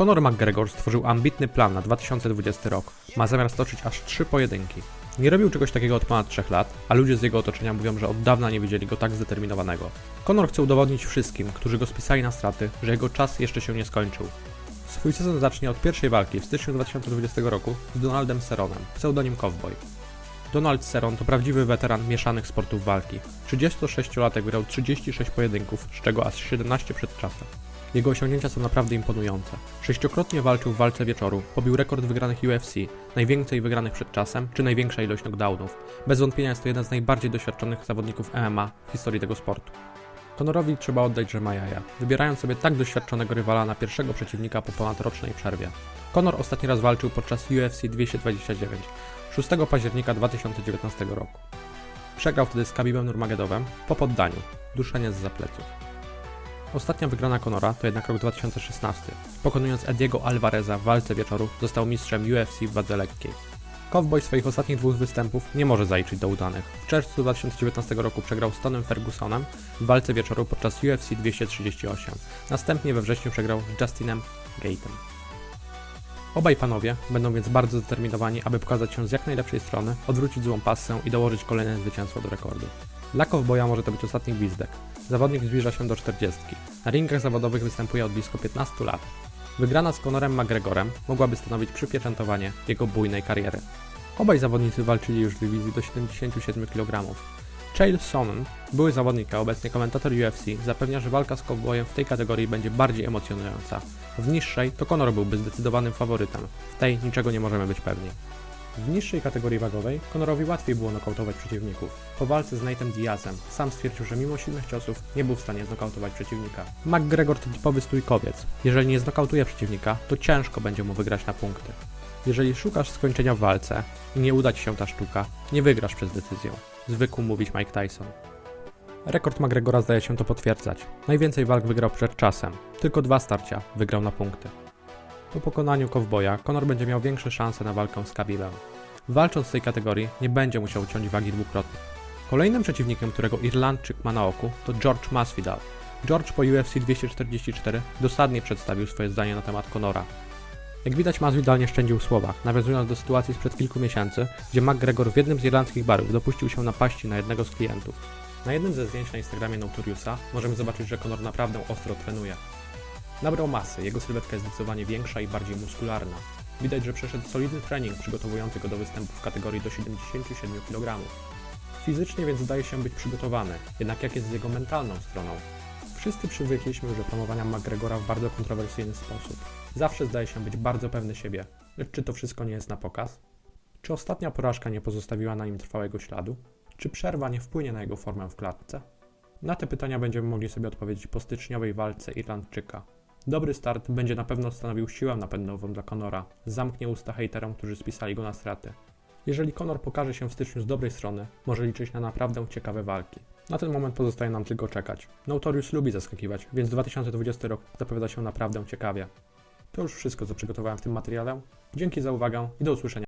Conor McGregor stworzył ambitny plan na 2020 rok. Ma zamiar stoczyć aż trzy pojedynki. Nie robił czegoś takiego od ponad 3 lat, a ludzie z jego otoczenia mówią, że od dawna nie widzieli go tak zdeterminowanego. Conor chce udowodnić wszystkim, którzy go spisali na straty, że jego czas jeszcze się nie skończył. Swój sezon zacznie od pierwszej walki w styczniu 2020 roku z Donaldem Seronem, pseudonim Cowboy. Donald Seron to prawdziwy weteran mieszanych sportów walki. 36-latek wygrał 36 pojedynków, z czego aż 17 przed czasem. Jego osiągnięcia są naprawdę imponujące. Sześciokrotnie walczył w walce wieczoru, pobił rekord wygranych UFC, najwięcej wygranych przed czasem, czy największa ilość knockdownów. Bez wątpienia jest to jeden z najbardziej doświadczonych zawodników MMA w historii tego sportu. Conorowi trzeba oddać, że ma jaja, wybierając sobie tak doświadczonego rywala na pierwszego przeciwnika po ponadrocznej przerwie. Conor ostatni raz walczył podczas UFC 229, 6 października 2019 roku. Przegrał wtedy z Khabibem Nurmagomedowem po poddaniu, duszenie z zapleców. Ostatnia wygrana Conora to jednak rok 2016. Pokonując Ediego Alvareza w walce wieczoru, został mistrzem UFC w wadze lekkiej. Cowboy swoich ostatnich dwóch występów nie może zaliczyć do udanych. W czerwcu 2019 roku przegrał z Tonem Fergusonem w walce wieczoru podczas UFC 238. Następnie we wrześniu przegrał z Justinem Gate'em. Obaj panowie będą więc bardzo zdeterminowani, aby pokazać się z jak najlepszej strony, odwrócić złą passę i dołożyć kolejne zwycięstwo do rekordu. Dla Cowboya może to być ostatni gwizdek. Zawodnik zbliża się do 40. Na ringach zawodowych występuje od blisko 15 lat. Wygrana z Conorem McGregorem mogłaby stanowić przypieczętowanie jego bujnej kariery. Obaj zawodnicy walczyli już w dywizji do 77 kg. Chael Sonnen, były zawodnik, a obecnie komentator UFC, zapewnia, że walka z Cowboyem w tej kategorii będzie bardziej emocjonująca. W niższej to Conor byłby zdecydowanym faworytem, w tej niczego nie możemy być pewni. W niższej kategorii wagowej Conorowi łatwiej było nokautować przeciwników. Po walce z Nate'em Diazem sam stwierdził, że mimo silnych ciosów nie był w stanie znokautować przeciwnika. McGregor to typowy stójkowiec. Jeżeli nie znokautuje przeciwnika, to ciężko będzie mu wygrać na punkty. Jeżeli szukasz skończenia w walce i nie uda ci się ta sztuka, nie wygrasz przez decyzją. Zwykł mówić Mike Tyson. Rekord McGregora zdaje się to potwierdzać. Najwięcej walk wygrał przed czasem. Tylko dwa starcia wygrał na punkty. Po pokonaniu Cowboya, Conor będzie miał większe szanse na walkę z Khabibem. Walcząc w tej kategorii, nie będzie musiał ciąć wagi dwukrotnie. Kolejnym przeciwnikiem, którego Irlandczyk ma na oku, to George Masvidal. George po UFC 244 dosadnie przedstawił swoje zdanie na temat Conora. Jak widać, Masvidal nie szczędził w słowach, nawiązując do sytuacji sprzed kilku miesięcy, gdzie McGregor w jednym z irlandzkich barów dopuścił się napaści na jednego z klientów. Na jednym ze zdjęć na Instagramie Notoriusa możemy zobaczyć, że Conor naprawdę ostro trenuje. Nabrał masy, jego sylwetka jest zdecydowanie większa i bardziej muskularna. Widać, że przeszedł solidny trening przygotowujący go do występu w kategorii do 77 kg. Fizycznie więc zdaje się być przygotowany, jednak jak jest z jego mentalną stroną? Wszyscy przywykliśmy już do promowania McGregora w bardzo kontrowersyjny sposób. Zawsze zdaje się być bardzo pewny siebie. Lecz czy to wszystko nie jest na pokaz? Czy ostatnia porażka nie pozostawiła na nim trwałego śladu? Czy przerwa nie wpłynie na jego formę w klatce? Na te pytania będziemy mogli sobie odpowiedzieć po styczniowej walce Irlandczyka. Dobry start będzie na pewno stanowił siłę napędową dla Conora. Zamknie usta hejterom, którzy spisali go na straty. Jeżeli Conor pokaże się w styczniu z dobrej strony, może liczyć na naprawdę ciekawe walki. Na ten moment pozostaje nam tylko czekać. Notorious lubi zaskakiwać, więc 2020 rok zapowiada się naprawdę ciekawie. To już wszystko, co przygotowałem w tym materiale. Dzięki za uwagę i do usłyszenia.